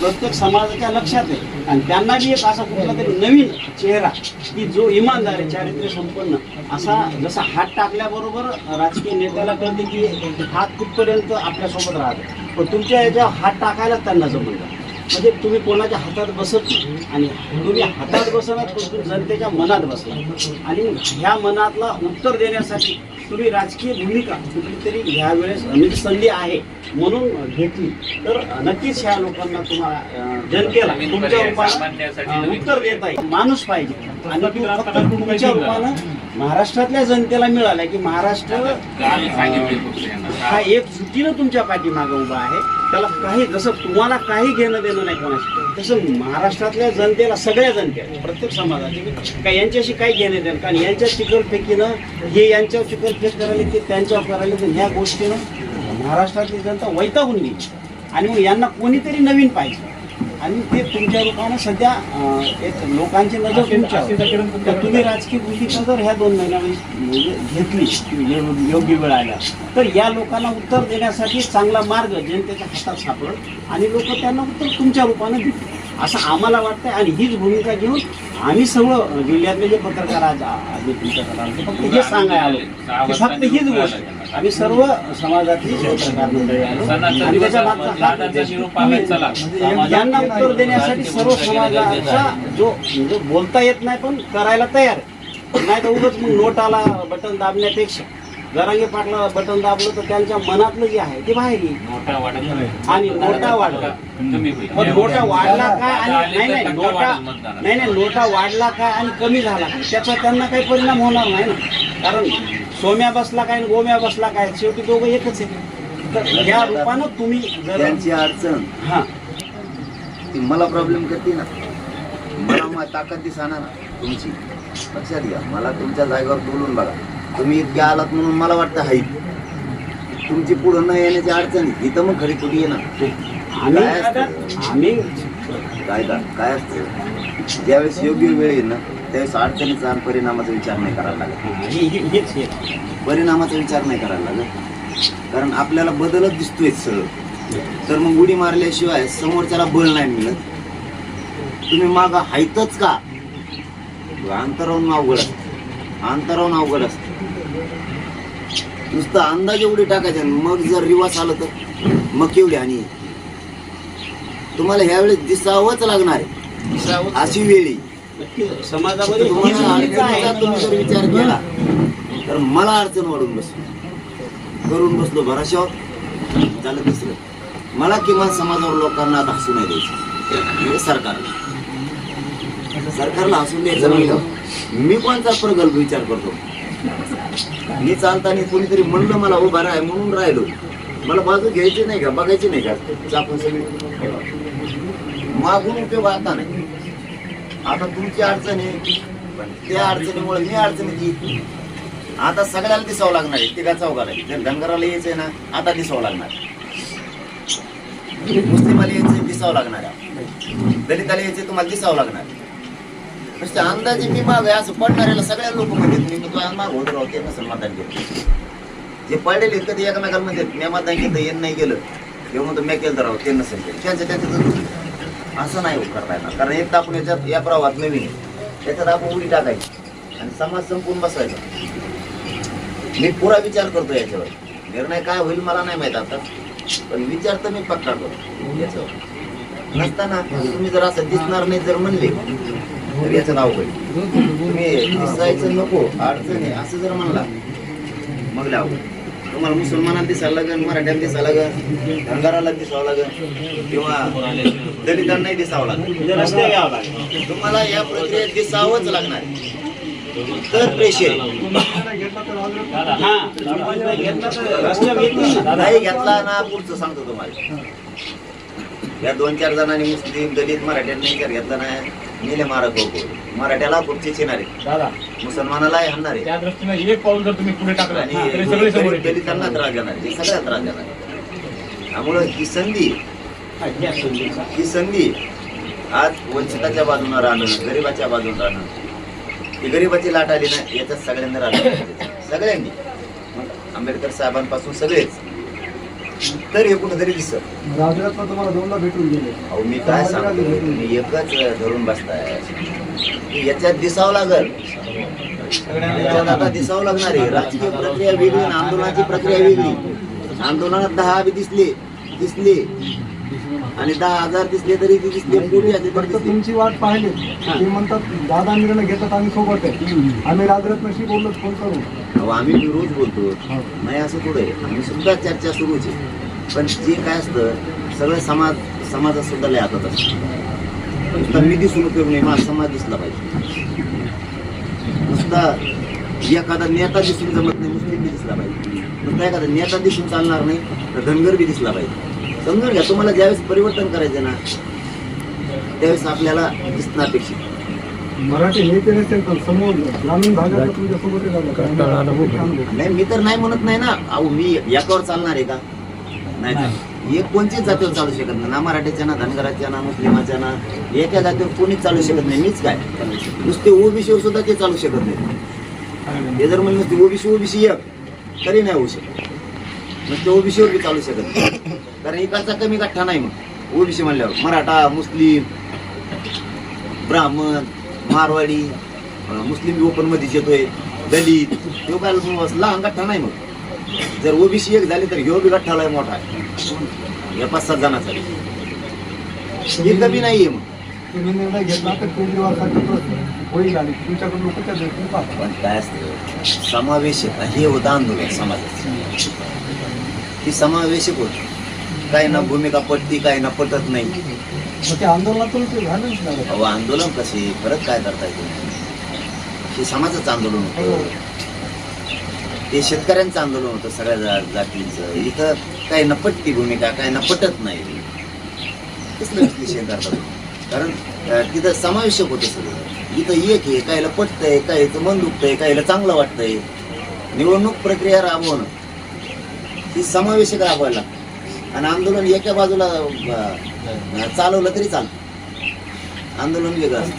प्रत्येक समाजाच्या लक्षात आहे. आणि त्यांना बी एक असा कुठला तरी नवीन चेहरा की जो इमानदार आहे चारित्र्य संपन्न. असा जसा हात टाकल्याबरोबर राजकीय नेत्याला कळते की हात कुठपर्यंत आपल्यासोबत राहतो. पण तुमच्या याच्यावर हात टाकायला त्यांना जमलं म्हणजे तुम्ही कोणाच्या हातात बसत नाही आणि तुम्ही हातात बसणार परंतु तुम्ही जनतेच्या मनात बसला आणि ह्या मनातला उत्तर देण्यासाठी तुम्ही राजकीय भूमिका कुठलीतरी ह्या वेळेस म्हणजे संधी आहे म्हणून घेतली. तर नक्कीच ह्या लोकांना तुम्हाला जनतेला तुमच्या रूपानं उत्तर देता येईल. माणूस पाहिजे. आणि तुमच्या रूपानं महाराष्ट्रातल्या जनतेला मिळाला की महाराष्ट्र हा एक जुटीनं तुमच्या पाठीमागे उभा आहे. त्याला काही जसं तुम्हाला काही घेणं देणं नाही कोणाशी तसं महाराष्ट्रातल्या जनतेला सगळ्या जनतेला प्रत्येक समाजाचे काय यांच्याशी काही घेणं देणं कारण यांच्या चिकलफेकीनं हे यांच्यावर चिकलफेक करायला ते त्यांच्यावर करायला तर ह्या गोष्टीनं महाराष्ट्रातली जनता वैतागून गेली. आणि मग यांना कोणीतरी नवीन पाहिजे. आणि ते तुमच्या रूपानं सध्या एक लोकांची नजर तुमच्यावर तर तुम्ही राजकीय भूमिका जर ह्या दोन महिन्यामध्ये म्हणजे घेतली योग्य वेळ आल्या तर या लोकांना उत्तर देण्यासाठी चांगला मार्ग जनतेच्या हातात सापडत आणि लोक त्यांना उत्तर तुमच्या रूपानं देतील असं आम्हाला वाटतंय आणि हीच भूमिका घेऊन आम्ही सर्व जिल्ह्यातले जे पत्रकार आज आले तुमच्याकडे आले, ते फक्त हे सांगायला आलो फक्त हीच गोष्ट आम्ही सर्व समाजातली तुम्ही- यांना उत्तर देण्यासाठी सर्व समाजाचा जो म्हणजे बोलता येत नाही पण करायला तयार. नाही तर उगाच मग नोटाला बटन दाबण्यापेक्षा जरांगे पाटला बटन दाबलं तर त्यांच्या मनातलं जे आहे ते बाहेर येईल. आणि नोटा वाढला मग नोटा वाढला काय आणि नाही नाही नोटा नाही नाही नोटा वाढला काय आणि कमी झाला त्याचा त्यांना काही परिणाम होणार नाही ना. कारण सोम्या बसला काय गोम्या बसला काय शेवटी दोघं एकच आहे. तर या रूपानं तुम्ही जर त्यांची अडचण. हा. ती मला प्रॉब्लेम करते ना. मला मग ताकद दिसाना ना तुमची. लक्षात घ्या मला तुमच्या जागेवर बोलून बघा. तुम्ही इतके आलात म्हणून मला वाटतं हाई तुमची पुढं न येण्याची अडचण आहे. इथं मग खरी कुठे येणार? आम्ही काय असतं? आम्ही कायदा काय असतं? ज्यावेळेस योग्य वेळ येईल ना त्यावेळेस अडचणीचा आणि परिणामाचा विचार नाही करायला लागत. हे- हे- हेच परिणामाचा विचार नाही करायला लागत. कारण आपल्याला बदलच दिसतोय सगळं. तर मग उडी मारल्याशिवाय समोरच्याला बळ नाही मिळत. तुम्ही माग हायतच का? अंतरावून अवघड असतं. अंतरावून अवघड असतं. नुसतं अंदाजे उडी टाकायच्या मग जर रिवास आलं तर? मग केवढी आणि तुम्हाला ह्यावेळेस दिसावंच लागणार आहे. अशी वेळी समाजामध्ये जर विचार केला तर मला अडचण वाढून बसलो. करून बसलो भराशावर झालं दुसरं मला किमान समाजावर लोकांना आता हसू नाही द्यायचं. म्हणजे सरकारला. सरकारला हसून द्यायचं नाही. मी कोणता प्रगल्भ विचार करतो? मी चालताना कोणीतरी म्हणलं मला उभा राह म्हणून राहिलो. मला बाजू घ्यायची नाही का? बघायची नाही का? चापून सगळी. मागून उपयोग आता नाही. आता तुमची अडचण आहे. त्या अडचणीमुळे मी अडचणीत येत आता सगळ्याला दिसावं लागणार आहे. तिघा चौघाला जर धनगराला यायचंय ना आता दिसावं लागणार. मुस्लिमाला यायचंय दिसावं लागणार आहे. दलिताला यायचंय तुम्हाला दिसावं लागणार नुसते अंदाजे मी माग आहे. असं पडणाऱ्याला सगळ्या लोक म्हणतात मी तुला माग होत राहते नसेल मतदान केलं. जे पडलेले कधी एकमेकाला म्हणतात मी मतदान केलं येत नाही गेलं किंवा म्हणतो मी केलं तर राहू ते नसेल केलं त्यांचं त्यांचं असं नाही करता येणार. कारण एक आपण याच्यात या प्रवाहात नवीन त्याच्यात आपण उडी टाकायची. आणि समाज संपून बसायचा. मी पुरा विचार करतो याच्यावर. निर्णय काय होईल मला नाही माहीत आता. पण विचार तर मी पक्का करतो. याच्यावर. नसताना तुम्ही जर असं दिसणार नाही जर म्हणले तर याचं नाव होईल. तुम्ही दिसायचं नको अडचण आहे. असं जर म्हणला मग लाव. तुम्हाला मुसलमानांना दिसायला लागेल मराठ्यांना दिसायला लागेल धनगराला दिसावं लागेल किंवा दलितांनाही दिसावं लागेल. रस्ते घ्यावं लागेल. तुम्हाला या प्रक्रियेत दिसावंच लागणार. तर प्रेशर घेतला ना. नाही घेतला ना पुढचं सांगतो तुम्हाला. या दोन चार जणांनी मुस्लिम दलित मराठ्यांनी घेतला नाही मेले मारक होतो मराठ्याला पुढचे चिनारे दादा मुसलमानाला आणणार आहे त्या दृष्टीने एक पाऊल जर तुम्ही पुढे टाकलं आणि तरी सगळे समोर दलित- येतील. दलितांना त्रास देणार आहे सगळ्या त्रास देणार. त्यामुळं ही संधी हा, संधीचा. ही संधी आज वंचिताच्या बाजूनं राहणं गरिबाच्या बाजून राहणं ही गरिबाची लाट आली ना याच्यात सगळ्यांना राहणं गरजेचं आहे. सगळ्यांनी मग आंबेडकर साहेबांपासून सगळेच तर हे कुठंतरी दिसत. राजरत्न तुम्हाला दोनदा भेटून गेले. अहो मी काय सांगतो तुम्ही एकच धरून बसताय. की याच्यात दिसावं लागल. याच्यात आता दिसावं लागणार आहे. राजकीय प्रक्रिया वेगळी आणि आंदोलनाची प्रक्रिया वेगळी. आंदोलनात दहा बी दिसले. दिसले. आणि दहा हजार दिसले तरी ते असले तरी फक्त तुमची वाट पाहिली. ते म्हणतात दादा निर्णय घेतात आम्ही सोबत आहे. आम्ही राजरत्नशी बोललो फोन करू. अहो, आम्ही बी रोज बोलतो. नाही असं थोडं आहे? आम्ही सुद्धा चर्चा सुरूच आहे. पण जे काय असतं सगळं समाज समाजात सुद्धा लय हातात असतं. नुसता मी दिसून उपयोग नाही माझा समाज दिसला पाहिजे. नुसता एखादा नेता दिसून जमत नाही मुस्लिम बी दिसला पाहिजे. नुसता एखादा नेता दिसून चालणार नाही तर धनगर बी दिसला पाहिजे. समजून घ्या तुम्हाला ज्यावेळेस परिवर्तन करायचं ना त्यावेळेस आपल्याला दिसणं अपेक्षित. मराठी तर समोर ग्रामीण भागात नाही मी तर नाही म्हणत नाही ना अहो मी याकावर चालणार आहे का? नाही नाही. एक कोणतीच जातीवर चालू शकत नाही. ना मराठीच्या ना धनगराच्या ना मुस्लिमाच्या ना एका जातीवर कोणीच चालू शकत नाही. मीच काय? नुसते ओबीसीवर सुद्धा ते चालू शकत नाही. ते जर म्हणजे नुसते ओबीसी ओबीसी एक तरी नाही होऊ शकत. नुसते ओबीसीवर बी चालू शकत नाही. कारण एकाचा कमी गठ्ठा नाही मग ओबीसी म्हणल्यावर मराठा मुस्लिम ब्राह्मण मारवाडी मुस्लिम ओपनमध्ये येतोय. दलित तो काय लहान गठ्ठा नाही मग जर ओबीसी एक झाली तर ह्यो बी गठ्ठा लय मोठा आहे. या पाच सात जणांचा हे कमी नाहीये मग तुम्ही निर्णय घेतला तर केजरीवाल सरकार होईल आणि तुमच्याकडून पण काय असतं? समावेशक हे होतं आंदोलन समाजाचं. ही समावेशक होत. काही ना भूमिका पटती काही ना पटत नाही. मग ते आंदोलनातून ते झालंच नाही अहो आंदोलन कसे परत काय करताय तुम्ही हे समाजाचं आंदोलन होतं. ते शेतकऱ्यांचं आंदोलन होतं सगळ्या जा- जातींचं. इथं काही न पटती भूमिका काही न पटत नाही. कसलं विश्लेषण करतात कारण अं, तिथं समावेशक होतं सगळं. इथं एक आहे काहीला पटतंय काहीचं मन दुखतंय काहीला चांगलं वाटतंय. निवडणूक प्रक्रिया राबवणं. ही समावेशक राबवायला लागतं. आणि आंदोलन एका बाजूला चालवलं तरी चालतं आंदोलन वेगळं